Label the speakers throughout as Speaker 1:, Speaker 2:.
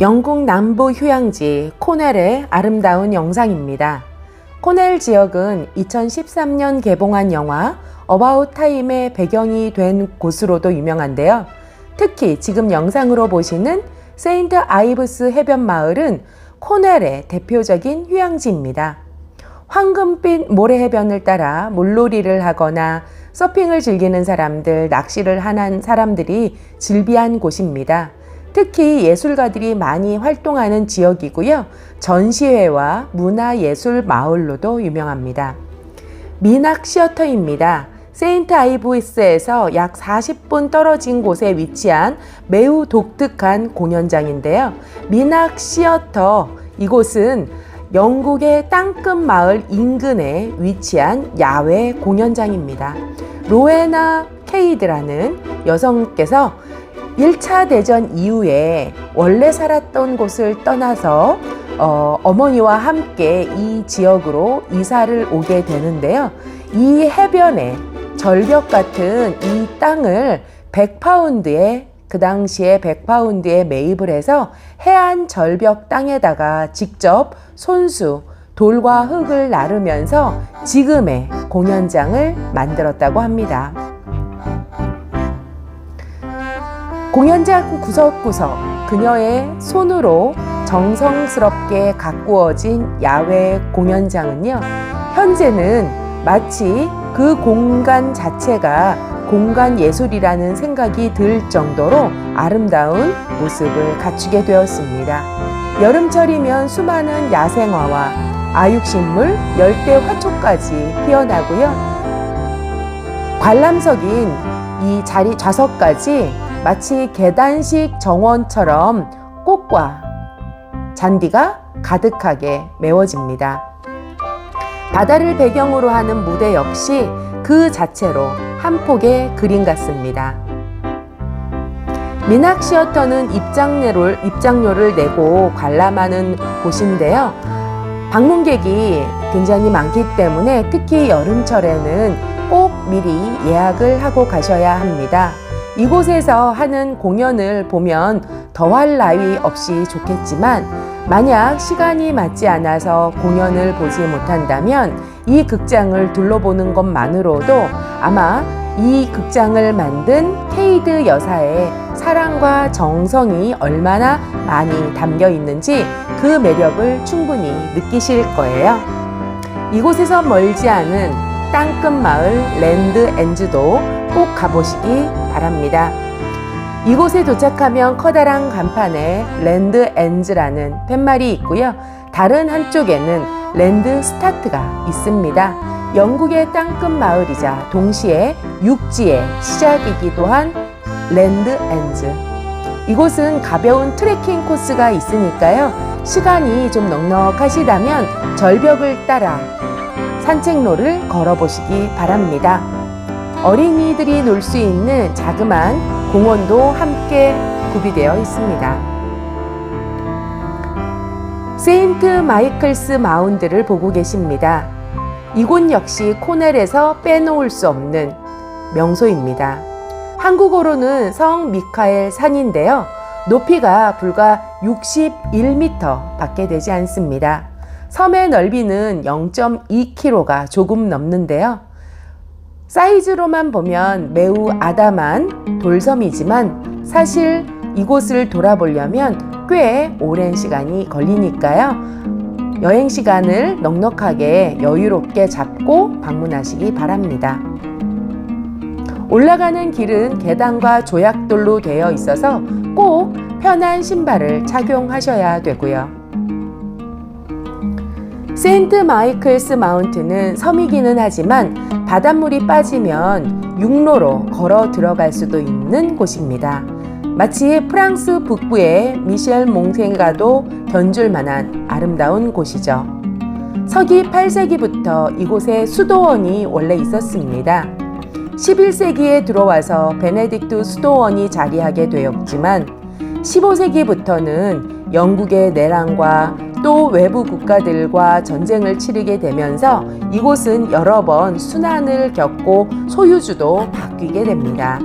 Speaker 1: 영국 남부 휴양지 코넬의 아름다운 영상입니다. 코넬 지역은 2013년 개봉한 영화 어바웃 타임의 배경이 된 곳으로도 유명한데요. 특히 지금 영상으로 보시는 세인트 아이브스 해변 마을은 코넬의 대표적인 휴양지입니다. 황금빛 모래해변을 따라 물놀이를 하거나 서핑을 즐기는 사람들, 낚시를 하는 사람들이 즐비한 곳입니다. 특히 예술가들이 많이 활동하는 지역이고요. 전시회와 문화예술 마을로도 유명합니다. 미낙 시어터입니다. 세인트 아이브스에서 약 40분 떨어진 곳에 위치한 매우 독특한 공연장인데요. 미낙 시어터 이곳은 영국의 땅끝 마을 인근에 위치한 야외 공연장입니다. 로에나 케이드라는 여성께서 1차 대전 이후에 원래 살았던 곳을 떠나서 어, 어머니와 함께 이 지역으로 이사를 오게 되는데요. 이 해변에 절벽 같은 이 땅을 100파운드에 그 당시에 100파운드에 매입을 해서 해안 절벽 땅에다가 직접 손수 돌과 흙을 나르면서 지금의 공연장을 만들었다고 합니다. 공연장 구석구석 그녀의 손으로 정성스럽게 가꾸어진 야외 공연장은요, 현재는 마치 그 공간 자체가 공간 예술이라는 생각이 들 정도로 아름다운 모습을 갖추게 되었습니다. 여름철이면 수많은 야생화와 아육식물, 열대 화초까지 피어나고요. 관람석인 이 자리 좌석까지 마치 계단식 정원처럼 꽃과 잔디가 가득하게 메워집니다. 바다를 배경으로 하는 무대 역시 그 자체로 한 폭의 그림 같습니다. 미낙 시어터는 입장료를, 입장료를 내고 관람하는 곳인데요. 방문객이 굉장히 많기 때문에 특히 여름철에는 꼭 미리 예약을 하고 가셔야 합니다. 이곳에서 하는 공연을 보면 더할 나위 없이 좋겠지만 만약 시간이 맞지 않아서 공연을 보지 못한다면 이 극장을 둘러보는 것만으로도 아마 이 극장을 만든 케이드 여사의 사랑과 정성이 얼마나 많이 담겨 있는지 그 매력을 충분히 느끼실 거예요. 이곳에서 멀지 않은 땅끝 마을 랜드 엔즈도 꼭 가보시기 바랍니다. 이곳에 도착하면 커다란 간판에 랜드 엔즈라는 팻말이 있고요. 다른 한쪽에는 랜드 스타트가 있습니다. 영국의 땅끝 마을이자 동시에 육지의 시작이기도 한 랜드 엔즈. 이곳은 가벼운 트레킹 코스가 있으니까요. 시간이 좀 넉넉하시다면 절벽을 따라 산책로를 걸어보시기 바랍니다. 어린이들이 놀 수 있는 자그마한 공원도 함께 구비되어 있습니다. 세인트 마이클스 마운드를 보고 계십니다. 이곳 역시 코넬에서 빼놓을 수 없는 명소입니다. 한국어로는 성 미카엘 산인데요. 높이가 불과 61m 밖에 되지 않습니다. 섬의 넓이는 0.2km가 조금 넘는데요. 사이즈로만 보면 매우 아담한 돌섬이지만 사실 이곳을 돌아보려면 꽤 오랜 시간이 걸리니까요. 여행 시간을 넉넉하게 여유롭게 잡고 방문하시기 바랍니다. 올라가는 길은 계단과 조약돌로 되어 있어서 꼭 편한 신발을 착용하셔야 되고요. 세인트 마이클스 마운트는 섬이기는 하지만 바닷물이 빠지면 육로로 걸어 들어갈 수도 있는 곳입니다. 마치 프랑스 북부의 미셸 몽생가도 견줄 만한 아름다운 곳이죠. 서기 8세기부터 이곳에 수도원이 원래 있었습니다. 11세기에 들어와서 베네딕트 수도원이 자리하게 되었지만 15세기부터는 영국의 내란과 또 외부 국가들과 전쟁을 치르게 되면서 이곳은 여러 번 순환을 겪고 소유주도 바뀌게 됩니다.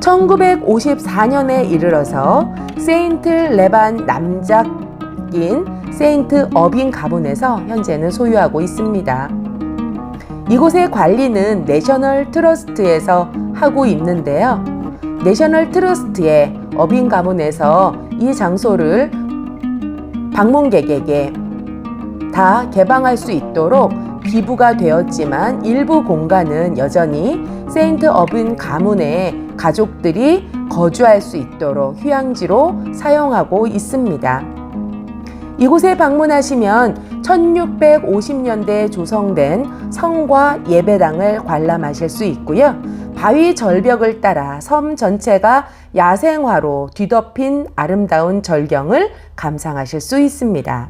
Speaker 1: 1954년에 이르러서 세인트 레반 남작인 세인트 어빈 가문에서 현재는 소유하고 있습니다. 이곳의 관리는 내셔널 트러스트에서 하고 있는데요. 내셔널 트러스트의 어빈 가문에서 이 장소를 방문객에게 다 개방할 수 있도록 기부가 되었지만 일부 공간은 여전히 세인트 어빈 가문의 가족들이 거주할 수 있도록 휴양지로 사용하고 있습니다. 이곳에 방문하시면 1650년대에 조성된 성과 예배당을 관람하실 수 있고요. 바위 절벽을 따라 섬 전체가 야생화로 뒤덮인 아름다운 절경을 감상하실 수 있습니다.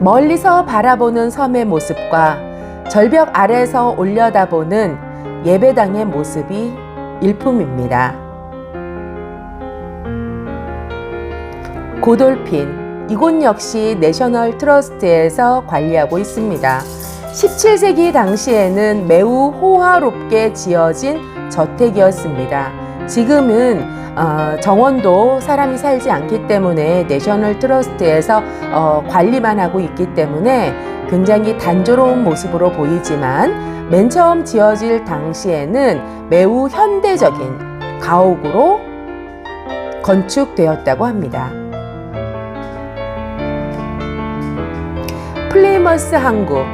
Speaker 1: 멀리서 바라보는 섬의 모습과 절벽 아래서 올려다보는 예배당의 모습이 일품입니다. 고돌핀 이곳 역시 내셔널 트러스트에서 관리하고 있습니다. 17세기 당시에는 매우 호화롭게 지어진 저택이었습니다. 지금은 어, 정원도 사람이 살지 않기 때문에 내셔널 트러스트에서 어, 관리만 하고 있기 때문에 굉장히 단조로운 모습으로 보이지만 맨 처음 지어질 당시에는 매우 현대적인 가옥으로 건축되었다고 합니다. 플리머스 항구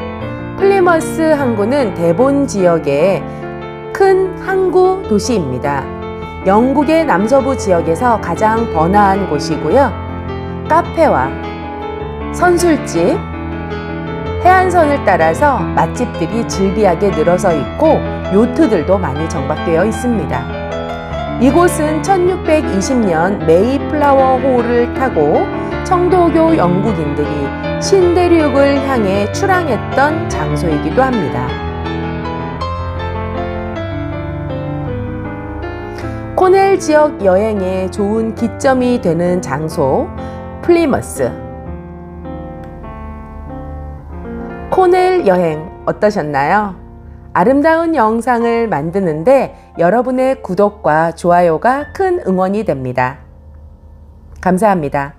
Speaker 1: 플리머스 항구는 대본 지역의 큰 항구 도시입니다. 영국의 남서부 지역에서 가장 번화한 곳이고요. 카페와 선술집, 해안선을 따라서 맛집들이 즐비하게 늘어서 있고 요트들도 많이 정박되어 있습니다. 이곳은 1620년 메이플라워 호를 타고 청도교 영국인들이 신대륙을 향해 출항했던 장소이기도 합니다. 코넬 지역 여행에 좋은 기점이 되는 장소 플리머스 코넬 여행 어떠셨나요? 아름다운 영상을 만드는데 여러분의 구독과 좋아요가 큰 응원이 됩니다. 감사합니다.